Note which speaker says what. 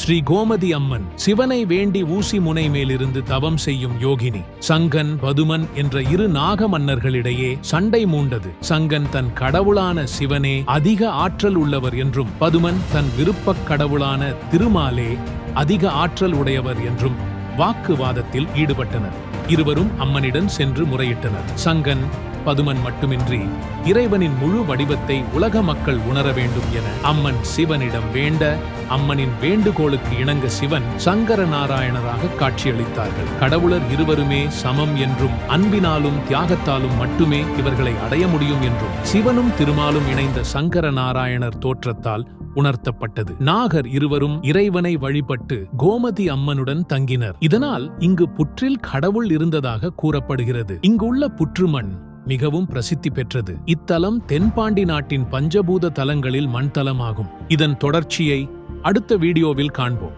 Speaker 1: ஸ்ரீ கோமதி அம்மன் சிவனை வேண்டி ஊசி முனை மேலிருந்து தவம் செய்யும் யோகினி சங்கன் பதுமன் என்ற இரு நாக மன்னர்களிடையே சண்டை மூண்டது. சங்கன் தன் கடவுளான சிவனே அதிக ஆற்றல் உள்ளவர் என்றும் பதுமன் தன் விருப்பக் கடவுளான திருமாலே அதிக ஆற்றல் உடையவர் என்றும் வாக்குவாதத்தில் ஈடுபட்டனர். இருவரும் அம்மனிடம் சென்று முறையிட்டனர். சங்கன் பதுமன் மட்டுமின்றி இறைவனின் முழு வடிவத்தை உலக மக்கள் உணர வேண்டும் என அம்மன் சிவனிடம் வேண்ட அம்மனின் வேண்டுகோளுக்கு இணங்க சிவன் சங்கர நாராயணராக காட்சியளித்தார்கள். கடவுளர் இருவருமே சமம் என்றும் அன்பினாலும் தியாகத்தாலும் மட்டுமே இவர்களை அடைய முடியும் என்றும் சிவனும் திருமாலும் இணைந்த சங்கர நாராயணர் தோற்றத்தால் உணர்த்தப்பட்டது. நாகர் இருவரும் இறைவனை வழிபட்டு கோமதி அம்மனுடன் தங்கினர். இதனால் இங்கு புற்றில் கடவுள் இருந்ததாக கூறப்படுகிறது. இங்குள்ள புற்றுமண் மிகவும் பிரசித்தி பெற்றது. இத்தலம் தென்பாண்டி நாட்டின் பஞ்சபூத தலங்களில் மண்தலமாகும். இதன் தொடர்ச்சியை அடுத்த வீடியோவில் காண்போம்.